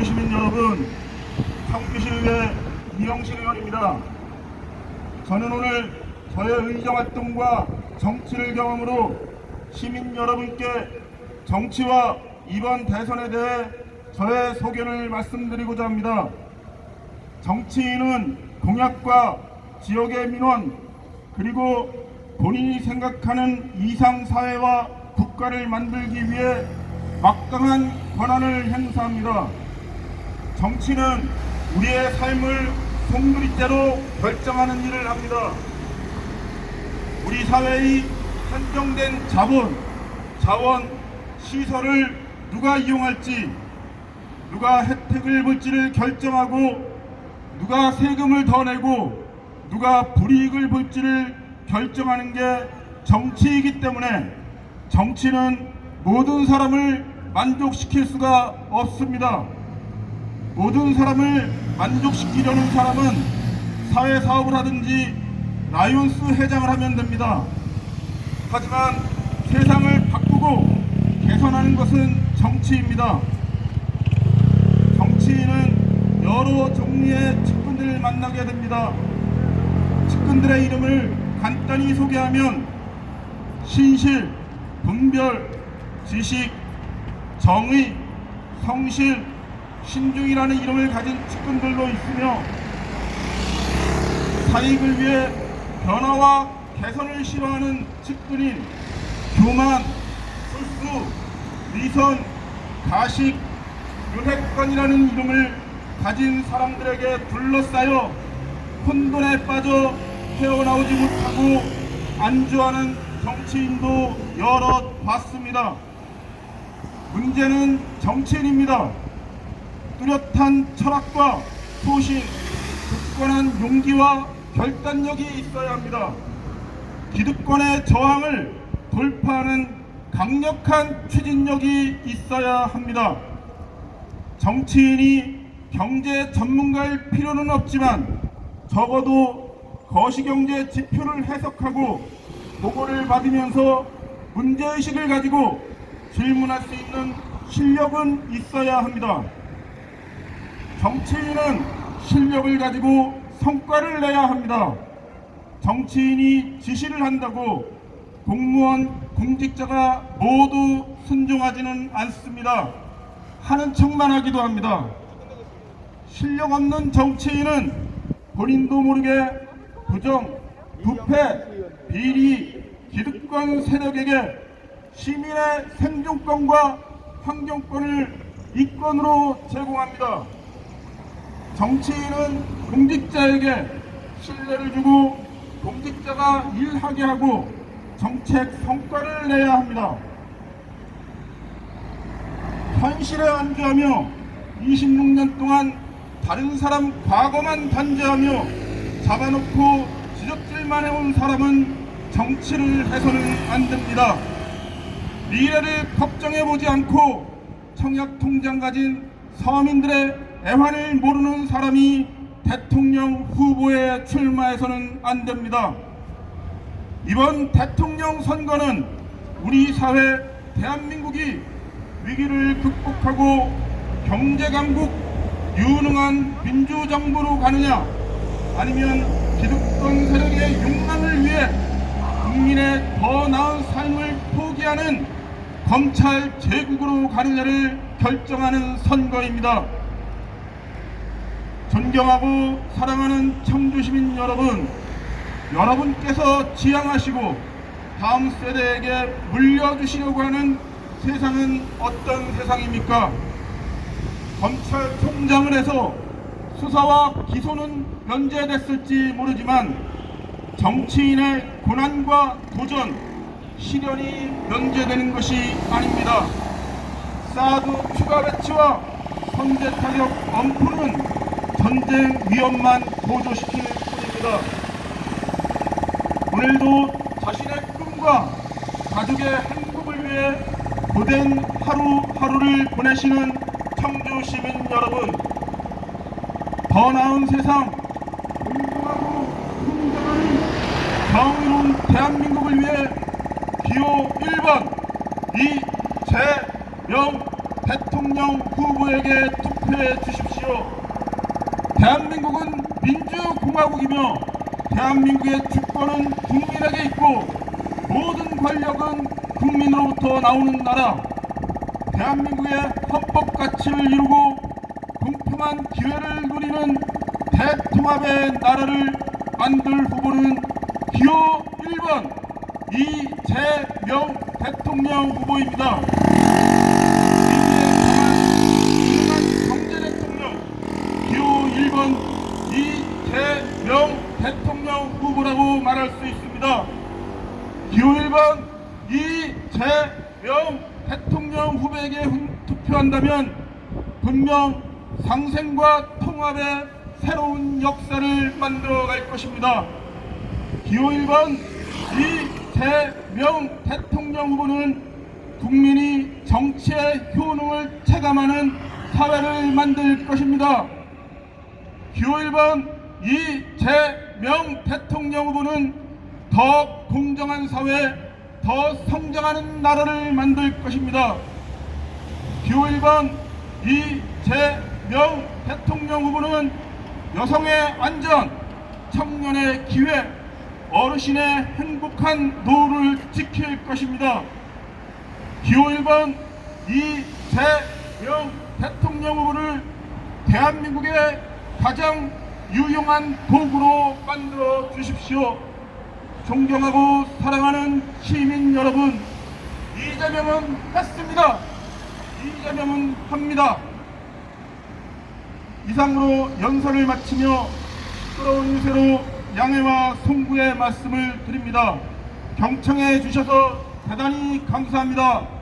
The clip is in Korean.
청주 시민 여러분, 청주시의회 이영실 의원입니다. 저는 오늘 저의 의정활동과 정치를 경험으로 시민 여러분께 정치와 이번 대선에 대해 저의 소견을 말씀드리고자 합니다. 정치인은 공약과 지역의 민원 그리고 본인이 생각하는 이상 사회와 국가를 만들기 위해 막강한 권한을 행사합니다. 정치는 우리의 삶을 송두리째로 결정하는 일을 합니다. 우리 사회의 한정된 자본, 자원, 시설을 누가 이용할지, 누가 혜택을 볼지를 결정하고 누가 세금을 더 내고 누가 불이익을 볼지를 결정하는 게 정치이기 때문에 정치는 모든 사람을 만족시킬 수가 없습니다. 모든 사람을 만족시키려는 사람은 사회 사업을 하든지 라이온스 회장을 하면 됩니다. 하지만 세상을 바꾸고 개선하는 것은 정치입니다. 정치인은 여러 종류의 측근들을 만나게 됩니다. 측근들의 이름을 간단히 소개하면 신실, 분별, 지식, 정의, 성실, 신중이라는 이름을 가진 측근들로 있으며 사익을 위해 변화와 개선을 싫어하는 측근인 교만, 술수, 위선, 가식, 윤핵관이라는 이름을 가진 사람들에게 둘러싸여 혼돈에 빠져 헤어나오지 못하고 안주하는 정치인도 여러 봤습니다. 문제는 정치인입니다. 뚜렷한 철학과 소신, 굳건한 용기와 결단력이 있어야 합니다. 기득권의 저항을 돌파하는 강력한 추진력이 있어야 합니다. 정치인이 경제 전문가일 필요는 없지만 적어도 거시경제 지표를 해석하고 보고를 받으면서 문제의식을 가지고 질문할 수 있는 실력은 있어야 합니다. 정치인은 실력을 가지고 성과를 내야 합니다. 정치인이 지시를 한다고 공무원, 공직자가 모두 순종하지는 않습니다. 하는 척만 하기도 합니다. 실력 없는 정치인은 본인도 모르게 부정, 부패, 비리, 기득권 세력에게 시민의 생존권과 환경권을 이권으로 제공합니다. 정치인은 공직자에게 신뢰를 주고 공직자가 일하게 하고 정책 성과를 내야 합니다. 현실에 안주하며 26년 동안 다른 사람 과거만 단죄하며 잡아놓고 지적질만 해온 사람은 정치를 해서는 안 됩니다. 미래를 걱정해보지 않고 청약 통장 가진 서민들의 애환을 모르는 사람이 대통령 후보에 출마해서는 안 됩니다. 이번 대통령 선거는 우리 사회 대한민국이 위기를 극복하고 경제 강국 유능한 민주정부로 가느냐 아니면 기득권 세력의 욕망을 위해 국민의 더 나은 삶을 포기하는 검찰 제국으로 가느냐를 결정하는 선거입니다. 존경하고 사랑하는 청주시민 여러분, 여러분께서 지향하시고 다음 세대에게 물려주시려고 하는 세상은 어떤 세상입니까? 검찰총장을 해서 수사와 기소는 면제됐을지 모르지만 정치인의 고난과 도전, 시련이 면제되는 것이 아닙니다. 사드 추가 배치와 선제 타격 엄포는 전쟁 위험만 고조시킬 뿐입니다. 오늘도 자신의 꿈과 가족의 행복을 위해 고된 하루하루를 보내시는 청주 시민 여러분, 더 나은 세상, 공정하고 공정한 정의로운 대한민국을 위해 기호 1번 이재명 대통령 후보에게 투표해 주십시오. 대한민국은 민주공화국이며 대한민국의 주권은 국민에게 있고 모든 권력은 국민으로부터 나오는 나라. 대한민국의 헌법 가치를 이루고 공평한 기회를 누리는 대통합의 나라를 만들 후보는 기호 1번 이재명 대통령 후보입니다. 민주의 강한 경제 대통령 기호 1번 이재명 대통령 후보라고 말 할 수 있습니다. 기호 1번 이재명 대통령 후보에게 훈- 투표한다면 분명 상생과 통합의 새로운 역사를 만들어 갈 것입니다. 기호 1번 이재명 대통령 후보는 국민이 정치의 효능을 체감하는 사회를 만들 것입니다. 기호 1번 이재 명 대통령 후보는 더 공정한 사회, 더 성장하는 나라를 만들 것입니다. 기호 1번 이재명 대통령 후보는 여성의 안전, 청년의 기회, 어르신의 행복한 노후를 지킬 것입니다. 기호 1번 이재명 대통령 후보를 대한민국의 가장 유용한 도구로 만들어 주십시오. 존경하고 사랑하는 시민 여러분, 이재명은 했습니다. 이재명은 합니다. 이상으로 연설을 마치며 시끄러운 유세로 양해와 송구의 말씀을 드립니다. 경청해 주셔서 대단히 감사합니다.